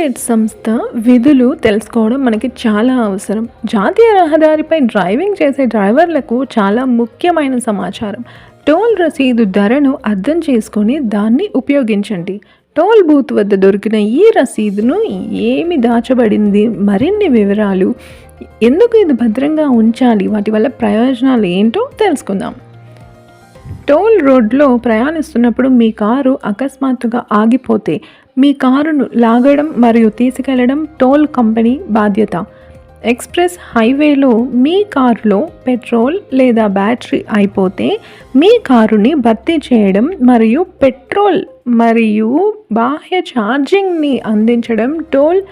Gate సంస్థ విధులు తెలుసుకోవడం మనకి చాలా అవసరం. జాతీయ రహదారిపై డ్రైవింగ్ చేసే డ్రైవర్లకు చాలా ముఖ్యమైన సమాచారం. టోల్ రసీదు ధరను అర్థం చేసుకొని దాన్ని ఉపయోగించండి. టోల్ బూత్ వద్ద దొరికిన ఈ రసీదును ఏమి దాచబడింది? మరిన్ని వివరాలు ఎందుకు ఇది భద్రంగా ఉంచాలి? వాటి వల్ల ప్రయోజనాలు ఏంటో తెలుసుకుందాం. టోల్ రోడ్లో ప్రయాణిస్తున్నప్పుడు మీ కారు అకస్మాత్తుగా ఆగిపోతే మీ కారును లాగడం మరియు తీసుకెళ్ళడం టోల్ కంపెనీ బాధ్యత. ఎక్స్ప్రెస్ హైవేలో మీ కారులో పెట్రోల్ లేదా బ్యాటరీ అయిపోతే మీ కారుని భర్తీ చేయడం మరియు పెట్రోల్ మరియు బాహ్య ఛార్జింగ్ని అందించడం టోల్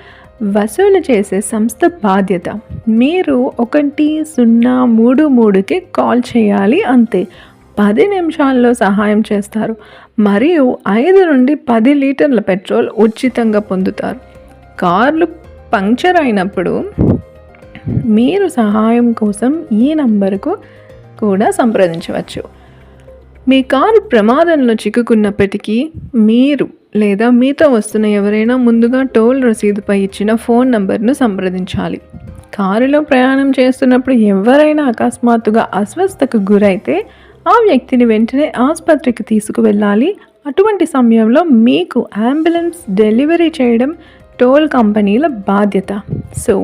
వసూలు చేసే సంస్థ బాధ్యత. మీరు ఒకటి సున్నా మూడు మూడుకి కాల్ చేయాలి అంతే. పది నిమిషాల్లో సహాయం చేస్తారు. మరియు ఐదు నుండి పది లీటర్ల పెట్రోల్ ఉచితంగా పొందుతారు. కార్లు పంక్చర్ అయినప్పుడు మీరు సహాయం కోసం ఈ నంబరుకు కూడా సంప్రదించవచ్చు. మీ కారు ప్రమాదంలో చిక్కుకున్నప్పటికీ మీరు లేదా మీతో వస్తున్న ఎవరైనా ముందుగా టోల్ రసీదుపై ఇచ్చిన ఫోన్ నంబర్ను సంప్రదించాలి. కారులో ప్రయాణం చేస్తున్నప్పుడు ఎవరైనా అకస్మాత్తుగా అస్వస్థతకు గురైతే ఆ వ్యక్తిని వెంటనే ఆసుపత్రికి తీసుకువెళ్ళాలి. అటువంటి సమయంలో మీకు అంబులెన్స్ డెలివరీ చేయడం టోల్ కంపెనీల బాధ్యత. సో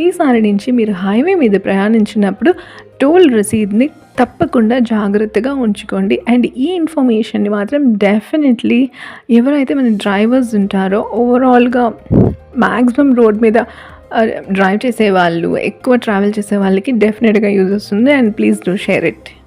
ఈసారి నుంచి మీరు హైవే మీద ప్రయాణించినప్పుడు టోల్ రసీద్ని తప్పకుండా జాగ్రత్తగా ఉంచుకోండి. అండ్ ఈ ఇన్ఫర్మేషన్ని మాత్రం డెఫినెట్లీ ఎవరైతే మన డ్రైవర్స్ ఉంటారో ఓవరాల్గా మ్యాక్సిమం రోడ్ మీద డ్రైవ్ చేసే వాళ్ళు ఎక్కువ ట్రావెల్ చేసే వాళ్ళకి డెఫినెట్గా యూజ్ వస్తుంది. And please do share it.